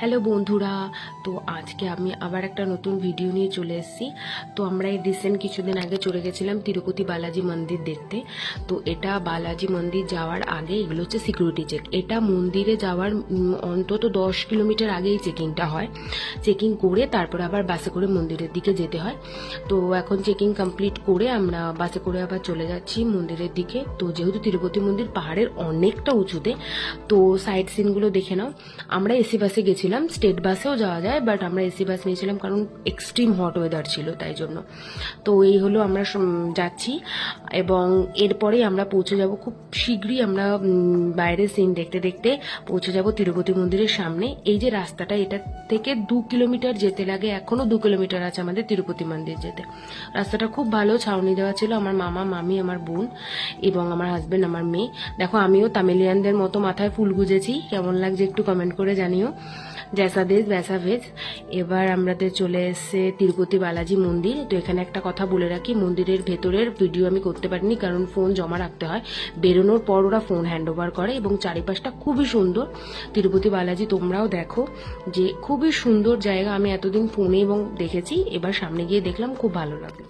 Hello বন্ধুরা, তো আজকে আমি আবার একটা নতুন ভিডিও নিয়ে চলে এসেছি। তো আমরা এই রিসেন্ট কিছুদিন আগে চলে গেছিলাম তিরুপতি বালাজি মন্দির দেখতে। তো এটা বালাজি মন্দির যাওয়ার আগে এগুলো হচ্ছে সিকিউরিটি চেক এটা মন্দিরে যাওয়ার অন্তত দশ কিলোমিটার আগেই চেকিংটা হয়। চেকিং করে তারপর আবার বাসে করে মন্দিরের দিকে যেতে হয়। তো এখন চেকিং কমপ্লিট করে আমরা বাসে করে আবার চলে যাচ্ছি মন্দিরের দিকে। তো যেহেতু তিরুপতি মন্দির পাহাড়ের অনেকটা উঁচুতে, তো সাইট সিনগুলো দেখে নাও। আমরা এসি বাসে গেছিলাম স্টেট বাসেও যাওয়া যায় বাট আমরা এসি বাস নিয়েছিলাম কারণ এক্সট্রিম হট ওয়েদার ছিল তাই জন্য। তো এই হলো আমরা যাচ্ছি এবং এরপরেই আমরা পৌঁছে যাব খুব শীঘ্রই আমরা বাইরের সিন দেখতে দেখতে পৌঁছে যাব তিরুপতি মন্দিরের সামনে। এই যে রাস্তাটা, এটা থেকে দু কিলোমিটার যেতে লাগে, এখনও দু কিলোমিটার আছে আমাদের তিরুপতি মন্দির যেতে। রাস্তাটা খুব ভালো, ছাউনি দেওয়া ছিল আমার মামা, মামি, আমার বোন এবং আমার হাজবেন্ড আমার মেয়ে। দেখো, আমিও তামিলিয়ানদের মতো মাথায় ফুল গুজেছি। কেমন লাগছে একটু কমেন্ট করে জানিও। জৈসা দেশ ব্যাসা ভেজ এবার আমাদের চলে এসেছে তিরুপতি বালাজি মন্দির তো এখানে একটা কথা বলে রাখি মন্দিরের ভেতরের ভিডিও আমি করতে পারিনি কারণ ফোন জমা রাখতে হয়। বেরোনোর পর ওরা ফোন হ্যান্ড ওভার করে এবং চারিপাশটা খুবই সুন্দর। তিরুপতি বালাজি, তোমরাও দেখো যে খুবই সুন্দর জায়গা আমি এতদিন ফোনে এবং দেখেছি। এবার সামনে গিয়ে দেখলাম, খুব ভালো লাগল।